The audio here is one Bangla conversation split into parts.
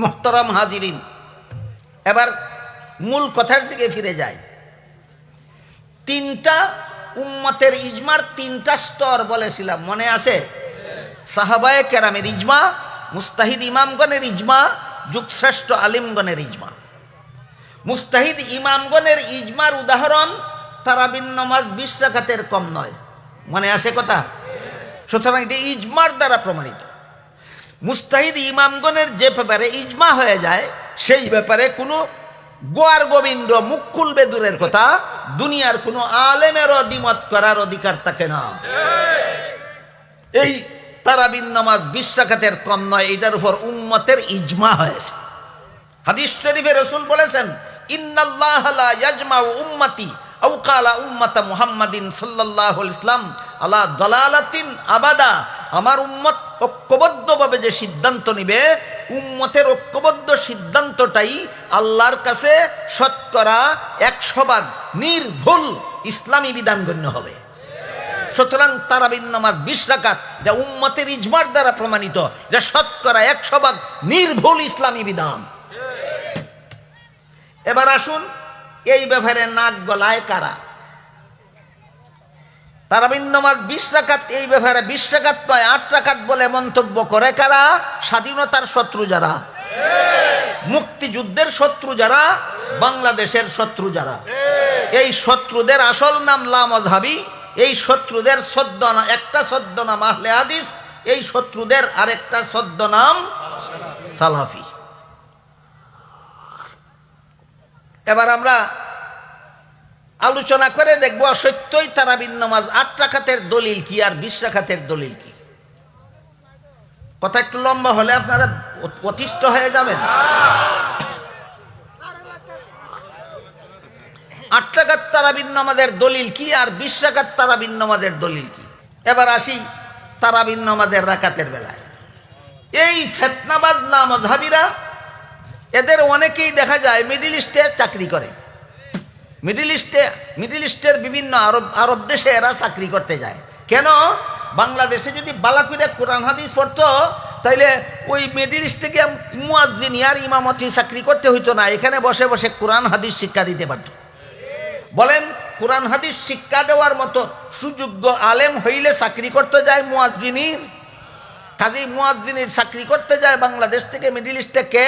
মোহতরম হাজিরিন। এবার মূল কথার দিকে ফিরে যায় তিনটা উম্মতের ইজমার তিনটা স্তর বলেছিলাম, মনে আছে? সাহাবায় কেরামের ইজমা, মুস্তাহিদ ইমামগণের ইজমা, যুগশ্রেষ্ঠ আলিমগণের ইজমা। মুস্তাহিদ ইমামগণের ইজমার উদাহরণ তারাবিন নমাজ বিশ রাকাতের কম নয়। মনে আছে কথা? সুতরাং এটি ইজমার দ্বারা প্রমাণিত। মুস্তাহিদ ইমামগণের যে ব্যাপারে ইজমা হয়ে যায়, সেই ব্যাপারে কোনো গোয়ার গোবিন্দ মুখ খুলবে দূরের কথা, দুনিয়ার কোনো আলেমেরও দ্বিমত করার অধিকার থাকে না। এই তারাবিন নামাজ বিশ রাকাতের কম নয়, এটার উপর উম্মতের ইজমা হয়েছে। হাদিস শরীফে রসুল বলেছেন, ইন্নাল্লাহ আলা আবাদা, আমার উম্মত ঐক্যবদ্ধভাবে যে সিদ্ধান্ত নিবে, উম্মতের ঐক্যবদ্ধ সিদ্ধান্তটাই আল্লাহর কাছে শতকরা একশো নির্ভুল ইসলামী বিধান গণ্য হবে। সুতরাং তারাবিন নামাজ বিশ রাকাত, যা উম্মতের ইজমার দ্বারা প্রমাণিত, যা শতকরা একশো ভাগ নির্ভুল ইসলামী বিধান। এবার আসুন, এই ব্যাপারে নাক গলায় কারা? তারাবিন নামাজ বিশ এই ব্যাপারে বিশ নয়, আট বলে মন্তব্য করে কারা? স্বাধীনতার শত্রু যারা? মুক্তিযুদ্ধের শত্রু যারা? বাংলাদেশের শত্রু যারা? এই শত্রুদের আসল নাম লামজহাবি এই শত্রুদের সদ্য একটা সদ্য নাম আহলে হাদিস, এই শত্রুদের আরেকটা সদ্য নাম সালাফি। এবার আমরা আলোচনা করে দেখব সত্যই তারাবিন নামাজ আট রাখাতের দলিল কি আর বিশ রাখাতের দলিল কি? কথা একটু লম্বা হলে আপনারা অতিষ্ঠ হয়ে যাবেন। আট তারাবিন নামাজের দলিল কি আর বিশ তারাবিন নামাজের দলিল কি? এবার আসি তারাবিন নামাজের রাকাতের বেলায়। এই ফেতনাবাজ নামধাবিরা এদের অনেকেই দেখা যায় মিডিল ইস্টে চাকরি করে। মিডিল ইস্টে মিডিল ইস্টের বিভিন্ন আরব আরব দেশে এরা চাকরি করতে যায়। কেন? বাংলাদেশে যদি বালাকুরে কোরআন, হাদিস পড়তো, তাইলে ওই মিডিল ইস্টে গিয়ে মুয়াজ্জিনিয়ার ইমামতি চাকরি করতে হইতো না। এখানে বসে বসে কোরআন, হাদিস শিক্ষা দিতে পারত। বলেন, কোরআন, হাদিস শিক্ষা দেওয়ার মতো সুযোগ্য আলেম হইলে চাকরি করতে যায় মুয়াজ্জিনির? কাজী মুয়াজ্জিনের চাকরি করতে যায় বাংলাদেশ থেকে মিডিল ইস্টে কে?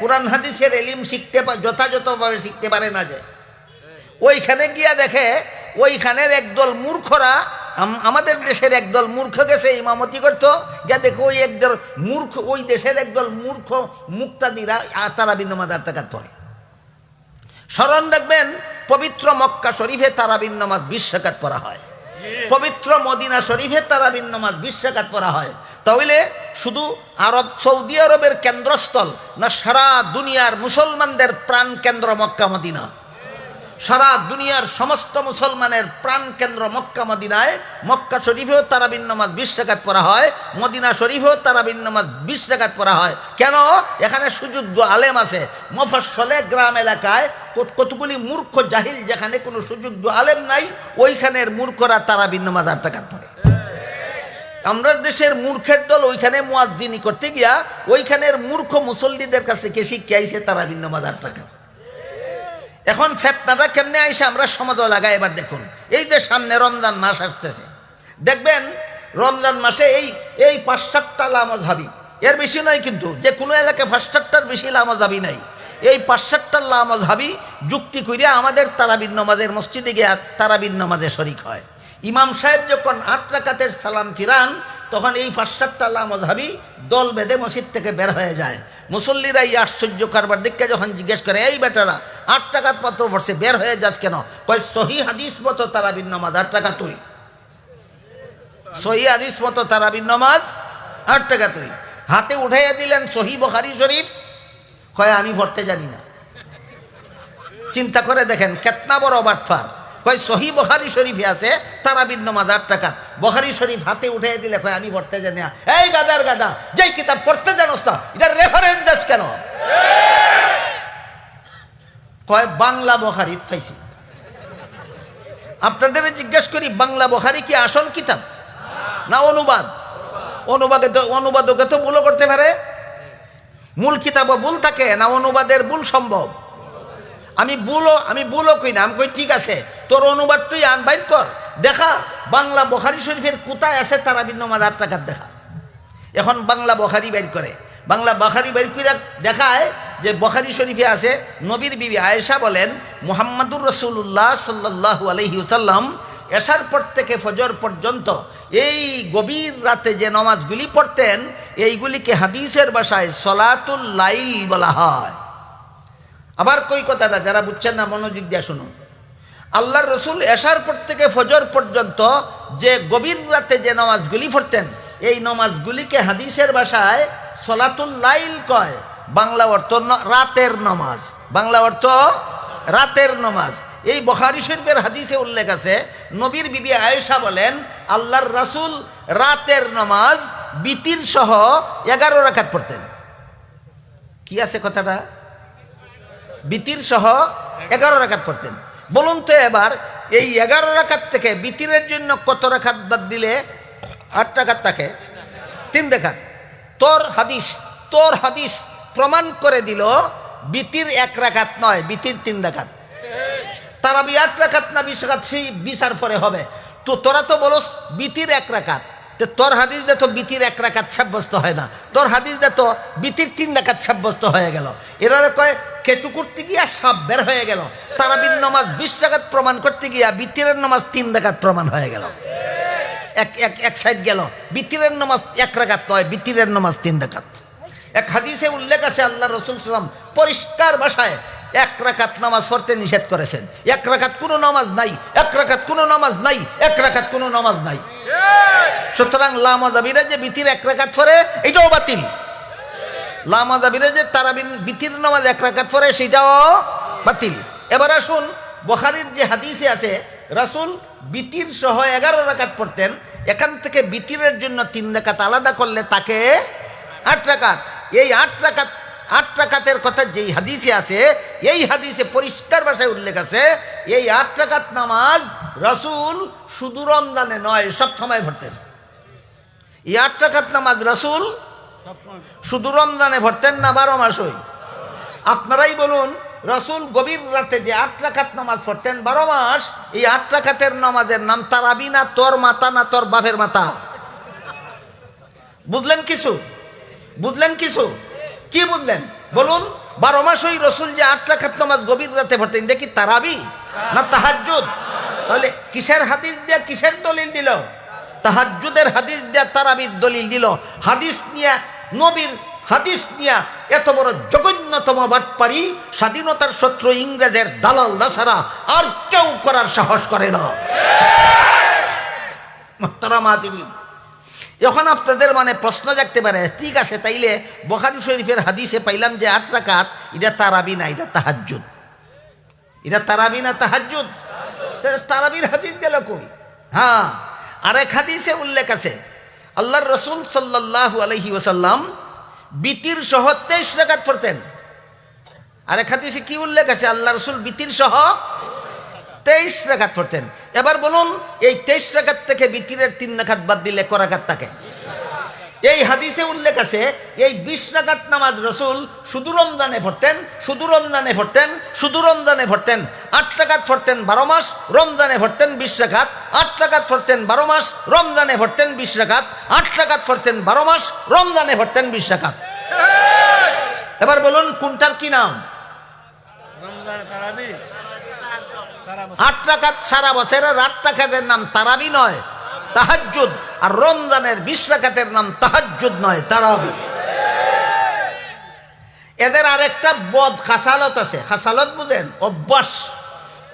কোরআন, হাদিসের এলিম শিখতে যথাযথভাবে শিখতে পারে না যে। ওইখানে গিয়া দেখে, ওইখানের একদল মূর্খরা আমাদের দেশের একদল মূর্খ গেছে, ইমামতি করতো। গিয়া দেখো ওই একদল মূর্খ, ওই দেশের একদল মূর্খ মুক্তাদিরা আ- তারা বিন্দু মাদার টাকাত পড়ে স্মরণ দেখবেন পবিত্র মক্কা শরীফে তারাবিন নামাজ বিশ রাকাত পড়া হয়। পবিত্র মদিনা শরীফে তারাবিন নামাজ বিশ রাকাত পড়া হয়। তাহলে শুধু আরব, সৌদি আরবের কেন্দ্রস্থল না সারা দুনিয়ার মুসলমানদের প্রাণ কেন্দ্র মক্কা মদিনা সারা দুনিয়ার সমস্ত মুসলমানের প্রাণ কেন্দ্র মক্কা, মদিনায়। মক্কা শরীফেও তারাবিন নামাজ বিশ রেখাত পড়া হয়, মদিনা শরীফেও তারাবিন নামাজ বিশ রেখাত পড়া হয়। কেন? এখানে সুযোগ্য আলেম আছে। মফস্বলে গ্রাম এলাকায় কতগুলি মূর্খ জাহিল যেখানে কোনো সুযোগ্য আলেম নাই, ওইখানের মূর্খরা তারাবিন নামাজ আট টাকাত পড়ে। আমরা দেশের মূর্খের দল ওইখানে মুয়াজ্জিনি করতে গিয়া ওইখানের মূর্খ মুসল্লিদের কাছে কে শিক্ষা আইছে? তারাবিন নামাজ আট এখন ফেতনাটা কেমনে আইসে আমরা সমাজ লাগাই, এবার দেখুন। এই যে সামনে রমজান মাস আসতেছে। দেখবেন, রমজান মাসে এই এই পাঁচ সাতটা লামজাবি, এর বেশি নয় কিন্তু, যে কোনো এলাকায় পাঁচ সাতটার বেশি লামজাবি নাই। এই পাঁচ সাতটার লামজাবি যুক্তি করিয়া আমাদের তারাবিন নামাজের মসজিদে গিয়ে তারাবিন নামাজে শরিক হয়। ইমাম সাহেব যখন আট রাকাতের সালাম ফিরান, তখন এই পাঁচ সাতটা লামধাবি দল বেঁধে মসজিদ থেকে বের হয়ে যায়। মুসল্লিরা এই আশ্চর্য কারবার দেখে যখন জিজ্ঞেস করে, এই বেটারা, আট টাকাত পত্র পড়ছে বের হয়ে যাস কেন? কয়, সহি হাদিস মতো তারাবিন নামাজ, আট টাকা তুই। সহি হাদিস মতো তারাবিন নামাজ, আট টাকা তুই। হাতে উঠাইয়া দিলেন সহি বখারি শরীফ। কয়, আমি ভরতে জানি না। চিন্তা করে দেখেন, কেতনা বড় বাটফার। কয়, সহি বখারি শরীফে আছে তারাবিন নামাজ আট টাকা বখারি শরীফ হাতে উঠে দিলে কয়, আমি পড়তে জানি না। এই গাদার গাদা, যেই কিতাব পড়তে জানোস না এটার রেফারেন্স দেশ কেন? কয়, বাংলা বহারি পাইছি আপনাদের জিজ্ঞেস করি, বাংলা বখারি কি আসল কিতাব? না অনুবাদ? অনুবাদে তো অনুবাদকে তো ভুলো করতে পারে। মূল কিতাবও ভুল থাকে, না অনুবাদের ভুল সম্ভব? আমি ভুলও আমি ভুলও কই না, আমি কই ঠিক আছে, তোর অনুবাদ তুই আন বাইর কর। দেখা, বাংলা বখারি শরীফের কোথায় আছে তারা বিন্ন মাদার টাকার দেখা? এখন বাংলা বখারি বাইর করে। বাংলা বখারি বাইর করে দেখায় যে বখারি শরীফে আছে, নবীর বিবি আয়েশা বলেন, মোহাম্মদুর রসুল্লাহ সাল্লাহ আলহি সাল্লাম এশার পর থেকে ফজর পর্যন্ত এই গভীর রাতে যে নমাজগুলি পড়তেন, এইগুলিকে হাদিসের বাসায় সলাতুল লাইল বলা হয়। আবার কই কথাটা, যারা বুঝছেন না, মনোযোগ দিয়ে শুনুন। আল্লাহর রসুল এশার পর থেকে ফজর পর্যন্ত যে গভীর রাতে যে নমাজগুলি পড়তেন, এই নমাজগুলিকে হাদিসের ভাষায় সলাতুল লাইল কয়। বাংলা অর্থ রাতের নমাজ। বাংলা অর্থ রাতের নমাজ। এই বখারি শরীফের হাদিসে উল্লেখ আছে, নবীর বিবি আয়েশা বলেন, আল্লাহর রাসূল রাতের নমাজ বিতির সহ এগারো রাখাত পড়তেন। কি আছে কথাটা? বিতির সহ এগারো রাকাত পড়তেন। বলুন তো এবার, এই এগারো রাকাত থেকে বিতিরের জন্য কত রাকাত বাদ দিলে? আট রাকাত থাকে? তিন রাকাত। তোর হাদিস তোর হাদিস প্রমাণ করে দিল, বিতির এক রাকাত নয়, বিতির তিন রাকাত। তারা বি আট রাকাত না বিশ সেই বিচার পরে হবে। তো তোরা তো বলস, বিতির এক রাকাত। তো তোর হাদিস দে তো বিতির এক রাকাত সাব্যস্ত হয় না। তোর হাদিস দে তো বিতির তিন রাকাত সাব্যস্ত হয়ে গেল। এরা কয়, কেঁচু করতে গিয়া সাপ বের হয়ে গেল। তারা বিন নমাজ বিশ রাকাত প্রমাণ করতে গিয়া বিতিরের নমাজ তিন রাকাত প্রমাণ হয়ে গেল। এক এক এক সাইড গেল। বিতিরের নমাজ এক রাকাত নয়, বিতিরের নমাজ তিন রাকাত। এক হাদিসে উল্লেখ আছে, আল্লাহ রসুল সাল্লাম পরিষ্কার ভাষায় এক রাকাত নামাজ পড়তে নিষেধ করেছেন। এক রাকাত কোনো নামাজ নাই, এক রাকাত কোনো নামাজ নাই, এক রাকাত কোনো নামাজ নাই। সুতরাং লামাজাবিরা যে বিতির এক রাকাত পরে এটাও বাতিল। লামাজাবিরা যে তারা বিন- বিতির নামাজ এক রাকাত পরে সেটাও বাতিল। এবার আসুন, বখারির যে হাদিসে আছে, রাসূল বিতির সহ এগারো রাকাত পড়তেন, এখান থেকে বিতিরের জন্য তিন রাকাত আলাদা করলে তাকে আট রাকাত। এই আট রাকাত, আট রাকাতের কথা যেই হাদিসে আছে, এই হাদিসে পরিষ্কার ভাষায় উল্লেখ আছে, এই আট রাকাত নামাজ রাসূল শুধু রমজানে নয়, সব সময় পড়তেন। আট রাকাত নামাজ রাসূল, শুধু রমজানে ভরতেন না বারো মাসই। আপনারাই বলুন, রসুল গভীর রাতে যে আট রাকাত নামাজ পড়তেন বারো মাস, এই আট রাকাতের নামাজের নাম তারাবি না তোর মাতা না তোর বাপের মাতা? বুঝলেন কিছু? বুঝলেন কিছু? কি বুঝলেন? বলুন, বারো মাস ওই রসুল যে আট রাকাত নামাজ গভীর রাতে পড়তেন দেখি তারাবি না তাহাজ্জুদ? তাহলে কিসের হাদিস দিয়ে কিসের দলিল দিল? তাহাজ্জুদের হাদিস দিয়ে তারাবির দলিল দিল। হাদিস নিয়ে, নবীর হাদিস নিয়ে এত বড় জঘন্যতম বাটপারি, স্বাধীনতার শত্রু ইংরেজের দালাল দাসারা আর কেউ করার সাহস করে না। এখন আপনাদের মানে প্রশ্ন জাগতে পারে, ঠিক আছে, তাইলে বখারি শরীফের হাদিসে পাইলাম যে আট রাকাত, এটা তারাবি না, এটা তাহাজ্জুদ। এটা তারাবি না, তাহাজ্জুদ? তাহলে তারাবির হাদিস গেল কই? হ্যাঁ। আরেক হাদিসে উল্লেখ আছে, আল্লাহর রসুল সাল্লাহু আলহি ওসাল্লাম বিতির সহ তেইশ রেখাত পড়তেন। আরেক হাদিসে কি উল্লেখ আছে আল্লাহ রসুল বিতির সহ তেইশ রেখাত পড়তেন। এবার বলুন, এই তেইশ রেখাত থেকে বিতিরের তিন রেখাত বাদ দিলে করাঘাত থাকে? এই হাদিসে উল্লেখ আছে, এই বিশ রাকাত নামাজ রসুল শুধু রমজানে পড়তেন, শুধু রমজানে পড়তেন, শুধু রমজানে পড়তেন, আট রাকাত পড়তেন বারো মাস, রমজানে পড়তেন বিশ রাকাত, আট রাকাত পড়তেন বারো মাস, রমজানে পড়তেন বিশ রাকাত, আট রাকাত পড়তেন বারো মাস, রমজানে পড়তেন বিশ রাকাত। এবার বলুন, কোনটার কি নাম? আট রাকাত সারা বছরের আট রাকাতের নাম তারাবি নয়, তাহাজ্জুদ। আর রমজানের বিশ রাকাতের নাম তাহাজ্জুদ নয় তারাবি। এদের আরেকটা বদ খাসালত আছে। খাসালত বুঝেন? অভ্যাস।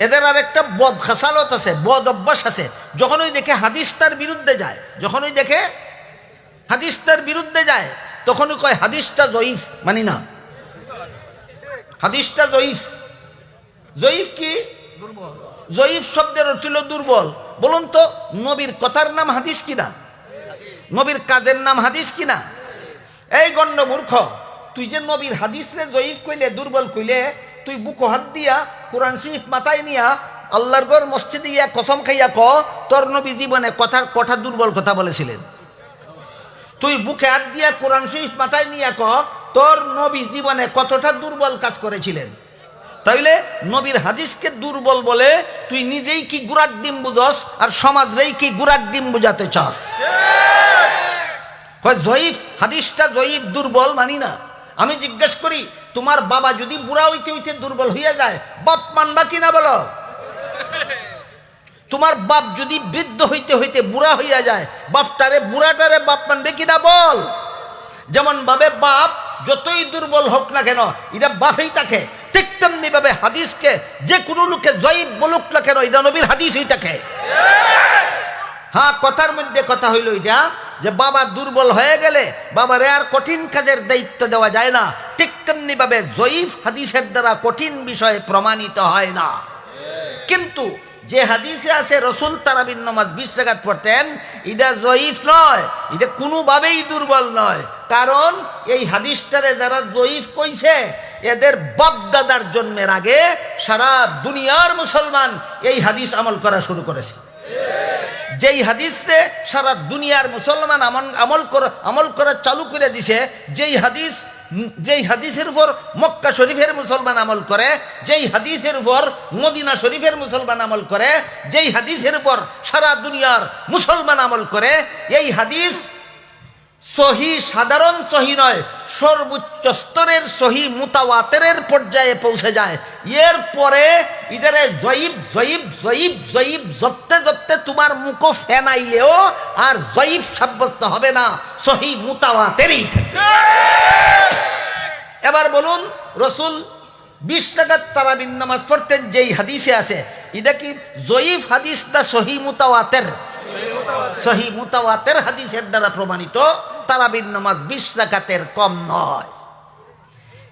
এদের আরেকটা বদ খাসালত আছে বদ অভ্যাস আছে। যখনই দেখে হাদিস তার বিরুদ্ধে যায় যখনই দেখে হাদিস তার বিরুদ্ধে যায় তখনই কয় হাদিসটা জয়ীফ। মানি না। হাদিসটা জয়ীফ। জয়ীফ কি? জয়ীফ শব্দের অর্থ হলো দুর্বল। বলুন তো, নবীর কথার নাম হাদিস কিনা? নবীর কাজের নাম হাদিস কিনা? এই গণ্য মূর্খ, তুই যে নবীর হাদিস রে জয়ীফ কইলে, দুর্বল কইলে, তুই বুকো হাত দিয়া, কোরআন শরীফ মাথায় নিয়া, আল্লাহর গড় মসজিদে গিয়া কসম খাইয়া ক, তোর নবী জীবনে কথার কথা দুর্বল কথা বলেছিলেন। তুই বুকে হাত দিয়া কোরআন শরীফ মাথায় নিয়া ক, তোর নবী জীবনে কতটা দুর্বল কাজ করেছিলেন? তাইলে নবীর হাদিসকে দুর্বল বলে তুই নিজেই কি গুড়ার ডিম বুঝস আর সমাজরেই কি গুড়ার ডিম বুঝাতে চাস? জয়ীফ, হাদিসটা জয়ীফ দুর্বল মানি না। আমি জিজ্ঞেস করি, তোমার বাবা যদি বুড়া হইতে হইতে দুর্বল হইয়া যায়, বাপ মানবা কিনা বলো? তোমার বাপ যদি বৃদ্ধ হইতে হইতে বুড়া হইয়া যায়, বাপটারে, বুড়াটারে বাপ মানবে কিনা বল? যেমন ভাবে বাপ যতই দুর্বল হোক না কেন, এটা বাপেই থাকে ঠিক তেমনিভাবে হাদিসকে যে কোনো লোকে জয়ীব বলুক না কেন এটা নবীর হাদিসই থাকে হ্যাঁ কথার মধ্যে কথা হইল এটা যে বাবা দুর্বল হয়ে গেলে বাবার আর কঠিন কাজের দায়িত্ব দেওয়া যায় না। ঠিক তেমনিভাবে জয়ীফ হাদিসের দ্বারা কঠিন বিষয়ে প্রমাণিত হয় না। কিন্তু যে হাদিসে আছে, রসুল তারাবিন নমাজ বিশ পড়তেন, এটা জয়ীফ নয়, এটা কোনোভাবেই দুর্বল নয়। কারণ এই হাদিসটারে যারা জয়ীফ কইছে, এদের বাপদাদার জন্মের আগে সারা দুনিয়ার মুসলমান এই হাদিস আমল করা শুরু করেছে। যেই হাদিসে সারা দুনিয়ার মুসলমান আমল আমল করা আমল করা চালু করে দিছে, যেই হাদিস যেই হাদিসের উপর মক্কা শরীফের মুসলমান আমল করে, যেই হাদিসের উপর মদিনা শরীফের মুসলমান আমল করে, যেই হাদিসের উপর সারা দুনিয়ার মুসলমান আমল করে, এই হাদিস সহি সাধারণ সহি নয়, সর্বোচ্চ স্তরের সহি মুতাওয়াতের পর্যায়ে পৌঁছে যায়। এর পরে ইটারে জয়ীব জয়ীব জয়ীব জয়ীব, জপতে জপতে তোমার মুখ ফেনাইলেও আর জয়ীব সাব্যস্ত হবে না, সহি মুতাওয়াতেরই এবার বলুন, রসুল বিশ টাকার তারাবিন নামাজ পড়তেন, যেই হাদিসে আছে এটা কি জয়ীফ হাদিস না সহি মুতাওয়াতের? সহি মুতাওয়াতের হাদিসের দ্বারা প্রমাণিত তারাবিন নামাজ বিশ রাকাতের কম নয়।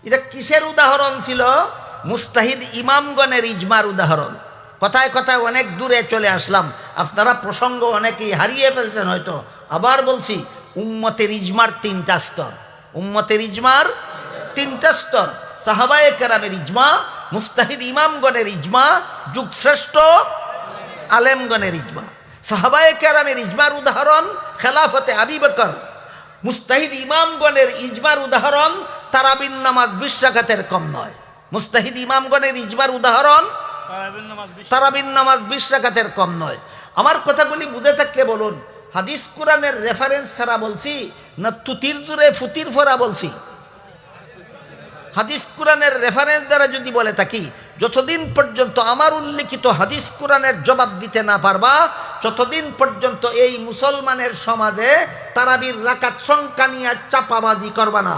এটা কিসের উদাহরণ ছিল? মুস্তাহিদ ইমামগণের ইজমার উদাহরণ। কথায় কথায় অনেক দূরে চলে আসলাম। আপনারা প্রসঙ্গ অনেকেই হারিয়ে ফেলছেন হয়তো। আবার বলছি, উম্মতের ইজমার তিনটা স্তর। উম্মতের ইজমার তিনটা স্তর। সাহাবায়ে কেরামের ইজমা, মুস্তাহিদ ইমামগণের ইজমা, যুগশ্রেষ্ঠ আলেমগণের ইজমা। সাহাবায়ে কেরামের ইজমার উদাহরণ খেলাফতে আবি বকর। মুস্তাহিদ ইমামগণের ইজমার উদাহরণ তারাবিন নামাজ বিশ রাকাতের কম নয়। মুস্তাহিদ ইমামগণের ইজমার উদাহরণ তারাবিন নামাজ বিশ রাকাতের কম নয়। আমার কথাগুলি বুঝে থাকলে বলুন। হাদিস কোরআনের রেফারেন্স ছাড়া বলছি না তুতির দূরে ফুতির ফোরা বলছি? হাদিস কোরআনের রেফারেন্স দ্বারা যদি বলে থাকি যতদিন পর্যন্ত আমার উল্লিখিত হাদিস কোরআনের জবাব দিতে না পারবা ততদিন পর্যন্ত এই মুসলমানের সমাজে তারাবির রাকাত সংখ্যা নিয়ে চাপাবাজি করবা না।